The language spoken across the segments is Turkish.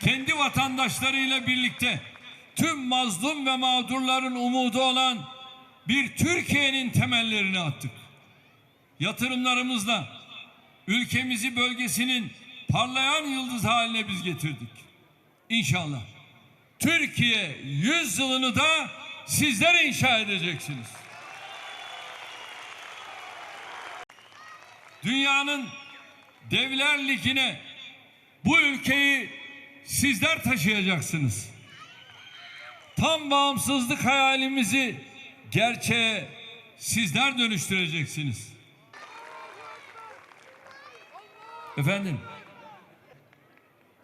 kendi vatandaşlarıyla birlikte tüm mazlum ve mağdurların umudu olan bir Türkiye'nin temellerini attık. Yatırımlarımızla ülkemizi bölgesinin parlayan yıldız haline biz getirdik. İnşallah Türkiye yüzyılını da sizler inşa edeceksiniz. Dünyanın devler ligine bu ülkeyi sizler taşıyacaksınız. Tam bağımsızlık hayalimizi gerçeğe sizler dönüştüreceksiniz. Efendim,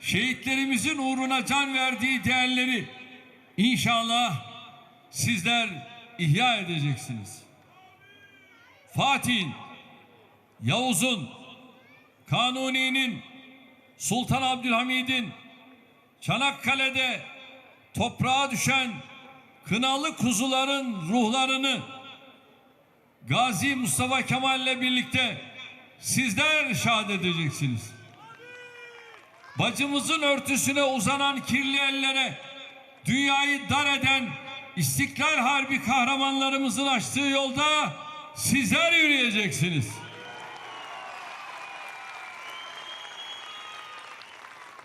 şehitlerimizin uğruna can verdiği değerleri inşallah sizler ihya edeceksiniz. Fatih'in, Yavuz'un, Kanuni'nin, Sultan Abdülhamid'in Çanakkale'de toprağa düşen kınalı kuzuların ruhlarını Gazi Mustafa Kemal'le birlikte sizler şahit edeceksiniz. Bacımızın örtüsüne uzanan kirli ellere dünyayı dar eden İstiklal Harbi kahramanlarımızın açtığı yolda sizler yürüyeceksiniz.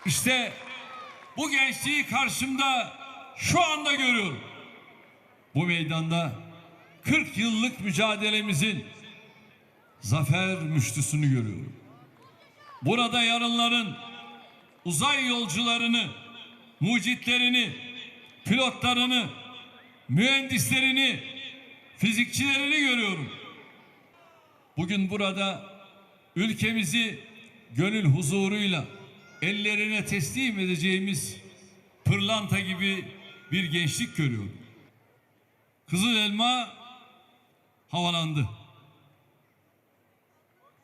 İşte bu gençliği karşımda şu anda görüyorum. Bu meydanda 40 yıllık mücadelemizin zafer müştüsünü görüyorum. Burada yarınların uzay yolcularını, mucitlerini, pilotlarını, mühendislerini, fizikçilerini görüyorum. Bugün burada ülkemizi gönül huzuruyla ellerine teslim edeceğimiz pırlanta gibi bir gençlik görüyorum. Kızıl elma havalandı.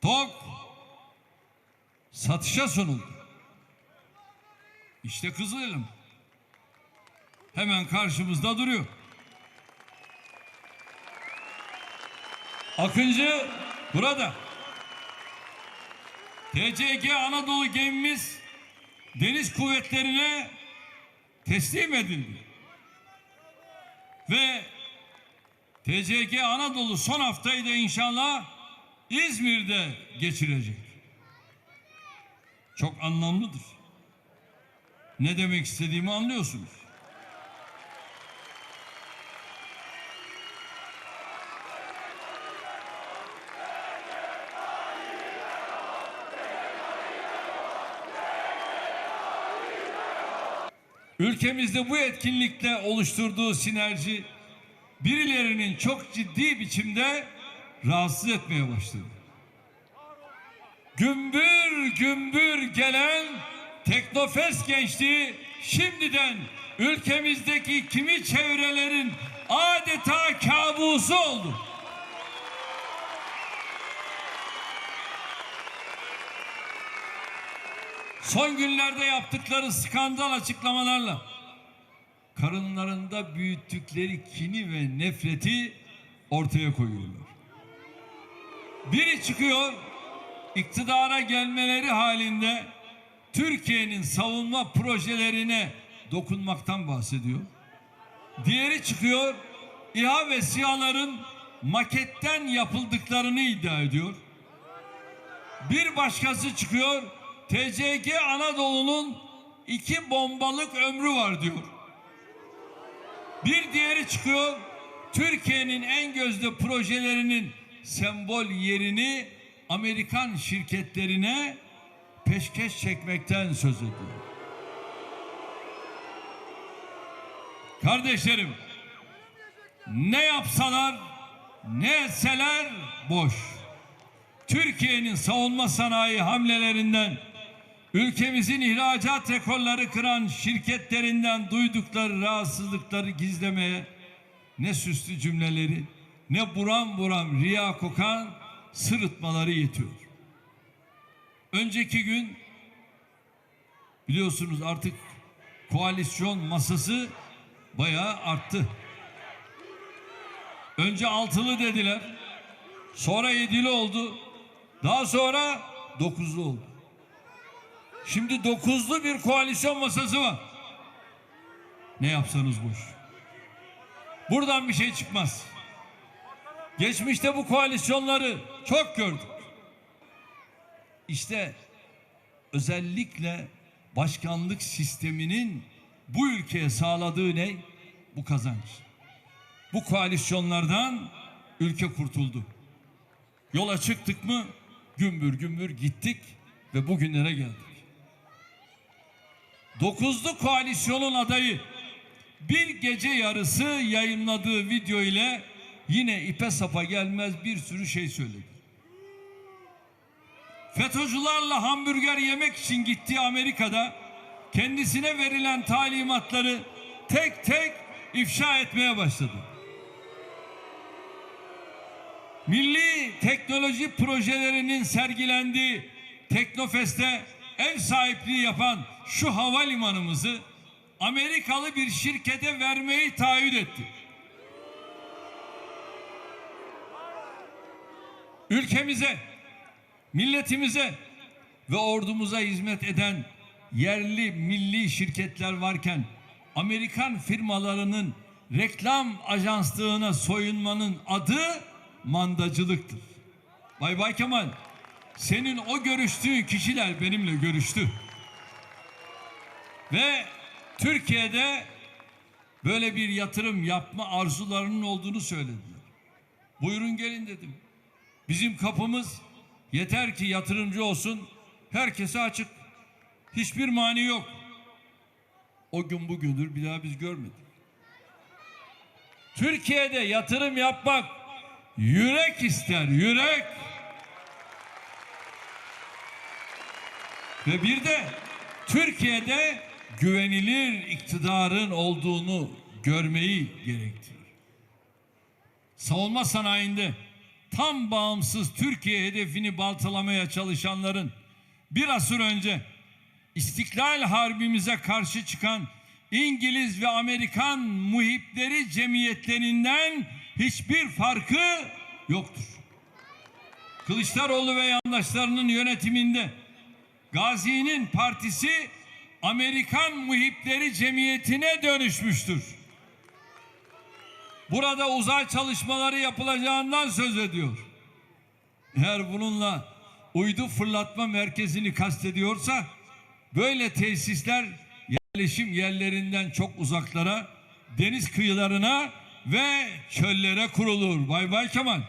Tok satışa sunuldu. İşte kızıl elma. Hemen karşımızda duruyor. Akıncı burada. TCG Anadolu gemimiz deniz kuvvetlerine teslim edildi. Ve TCG Anadolu son haftayı da inşallah İzmir'de geçirecek. Çok anlamlıdır. Ne demek istediğimi anlıyorsunuz. Ülkemizde bu etkinlikle oluşturduğu sinerji birilerinin çok ciddi biçimde rahatsız etmeye başladı. Gümbür gümbür gelen Teknofest gençliği şimdiden ülkemizdeki kimi çevrelerin adeta kabusu oldu. Son günlerde yaptıkları skandal açıklamalarla karınlarında büyüttükleri kini ve nefreti ortaya koyuyorlar. Biri çıkıyor iktidara gelmeleri halinde Türkiye'nin savunma projelerine dokunmaktan bahsediyor. Diğeri çıkıyor İHA ve SİHA'ların maketten yapıldıklarını iddia ediyor. Bir başkası çıkıyor TCG Anadolu'nun iki bombalık ömrü var diyor. Bir diğeri çıkıyor Türkiye'nin en gözde projelerinin sembol yerini Amerikan şirketlerine peşkeş çekmekten söz ediyor. Kardeşlerim ne yapsalar ne etseler boş. Türkiye'nin savunma sanayi hamlelerinden ülkemizin ihracat rekorları kıran şirketlerinden duydukları rahatsızlıkları gizlemeye ne süslü cümleleri ne buram buram riya kokan sırıtmaları yetiyor. Önceki gün biliyorsunuz artık koalisyon masası bayağı arttı. Önce altılı dediler. Sonra yedili oldu. Daha sonra dokuzlu oldu. Şimdi dokuzlu bir koalisyon masası var. Ne yapsanız boş. Buradan bir şey çıkmaz. Geçmişte bu koalisyonları çok gördük. İşte özellikle başkanlık sisteminin bu ülkeye sağladığı ne? Bu kazanç. Bu koalisyonlardan ülke kurtuldu. Yola çıktık mı gümbür gümbür gittik ve bugünlere geldik. Dokuzlu koalisyonun adayı bir gece yarısı yayınladığı video ile yine ipe sapa gelmez bir sürü şey söyledi. FETÖ'cülerle hamburger yemek için gittiği Amerika'da kendisine verilen talimatları tek tek ifşa etmeye başladı. Milli teknoloji projelerinin sergilendiği Teknofest'e ev sahipliği yapan şu havalimanımızı Amerikalı bir şirkete vermeyi taahhüt etti. Ülkemize, milletimize ve ordumuza hizmet eden yerli milli şirketler varken Amerikan firmalarının reklam ajanslığına soyunmanın adı mandacılıktır. Bay Bay Kemal, senin o görüştüğün kişiler benimle görüştü. Ve Türkiye'de böyle bir yatırım yapma arzularının olduğunu söylediler. Buyurun gelin dedim. Bizim kapımız yeter ki yatırımcı olsun, herkese açık. Hiçbir mani yok. O gün bugündür bir daha biz görmedik. Türkiye'de yatırım yapmak yürek ister, yürek. Ve bir de Türkiye'de güvenilir iktidarın olduğunu görmeyi gerektirir. Savunma sanayinde tam bağımsız Türkiye hedefini baltalamaya çalışanların bir asır önce İstiklal Harbimize karşı çıkan İngiliz ve Amerikan muhipleri cemiyetlerinden hiçbir farkı yoktur. Kılıçdaroğlu ve yandaşlarının yönetiminde Gazi'nin partisi Amerikan muhipleri cemiyetine dönüşmüştür. Burada uzay çalışmaları yapılacağından söz ediyor. Eğer bununla uydu fırlatma merkezini kastediyorsa böyle tesisler yerleşim yerlerinden çok uzaklara, deniz kıyılarına ve çöllere kurulur. Bay Bay Kemal.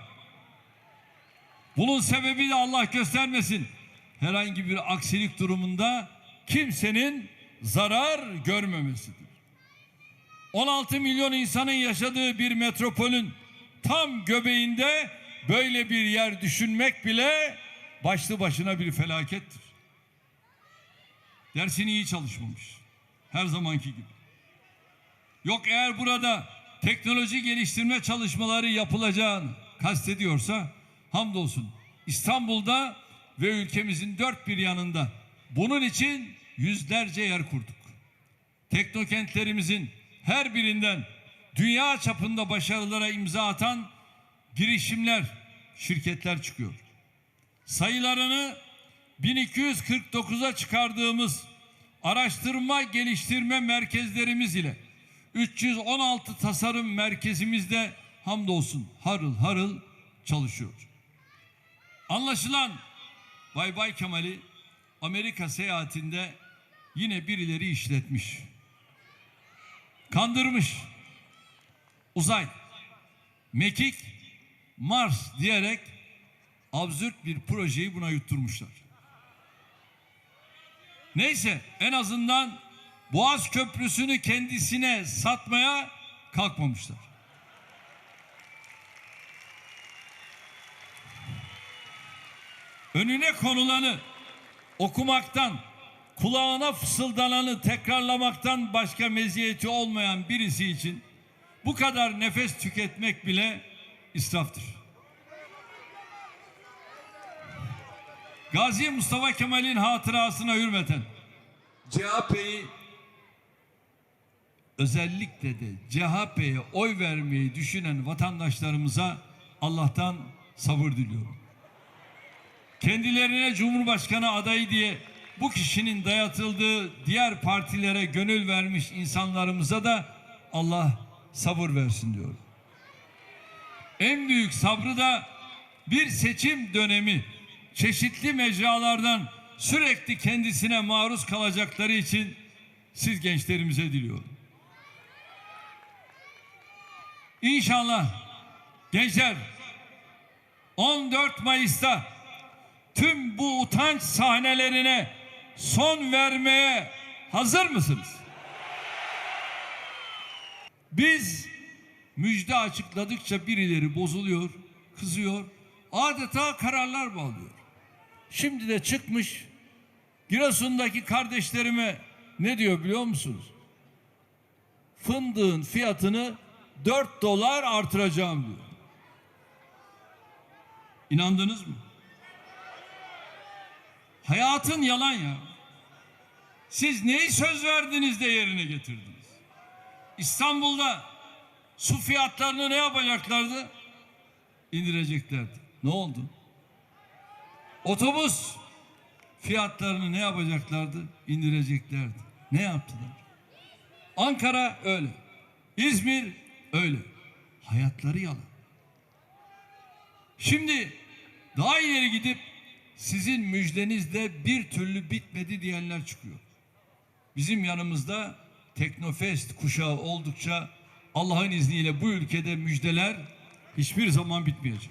Bunun sebebi de Allah göstermesin. Herhangi bir aksilik durumunda kimsenin zarar görmemesidir. 16 milyon insanın yaşadığı bir metropolün tam göbeğinde böyle bir yer düşünmek bile başlı başına bir felakettir. Dersini iyi çalışmamış. Her zamanki gibi. Yok eğer burada teknoloji geliştirme çalışmaları yapılacağını kastediyorsa hamdolsun İstanbul'da ve ülkemizin dört bir yanında bunun için yüzlerce yer kurduk. Teknokentlerimizin her birinden dünya çapında başarılara imza atan girişimler, şirketler çıkıyor. Sayılarını 1249'a çıkardığımız araştırma geliştirme merkezlerimiz ile 316 tasarım merkezimizde hamdolsun harıl harıl çalışıyor. Anlaşılan Bay Bay Kemal'i Amerika seyahatinde yine birileri işletmiş. Kandırmış. Uzay, mekik, Mars diyerek absürt bir projeyi buna yutturmuşlar. Neyse en azından Boğaz Köprüsü'nü kendisine satmaya kalkmamışlar. Önüne konulanı okumaktan, kulağına fısıldananı tekrarlamaktan başka meziyeti olmayan birisi için bu kadar nefes tüketmek bile israftır. Gazi Mustafa Kemal'in hatırasına hürmeten CHP'yi özellikle de CHP'ye oy vermeyi düşünen vatandaşlarımıza Allah'tan sabır diliyorum. Kendilerine Cumhurbaşkanı adayı diye bu kişinin dayatıldığı diğer partilere gönül vermiş insanlarımıza da Allah sabır versin diyor. En büyük sabrı da bir seçim dönemi çeşitli mecralardan sürekli kendisine maruz kalacakları için siz gençlerimize diliyorum. İnşallah gençler 14 Mayıs'ta tüm bu utanç sahnelerine son vermeye hazır mısınız? Biz müjde açıkladıkça birileri bozuluyor, kızıyor, adeta kararlar bağlıyor. Şimdi de çıkmış Giresun'daki kardeşlerime ne diyor biliyor musunuz? Fındığın fiyatını 4 dolar artıracağım diyor. İnandınız mı? Hayatın yalan ya. Siz neyi söz verdiniz de yerine getirdiniz? İstanbul'da su fiyatlarını ne yapacaklardı? İndireceklerdi. Ne oldu? Otobüs fiyatlarını ne yapacaklardı? İndireceklerdi. Ne yaptılar? Ankara öyle. İzmir öyle. Hayatları yalan. Şimdi daha ileri gidip sizin müjdenizde bir türlü bitmedi diyenler çıkıyor. Bizim yanımızda Teknofest kuşağı oldukça Allah'ın izniyle bu ülkede müjdeler hiçbir zaman bitmeyecek.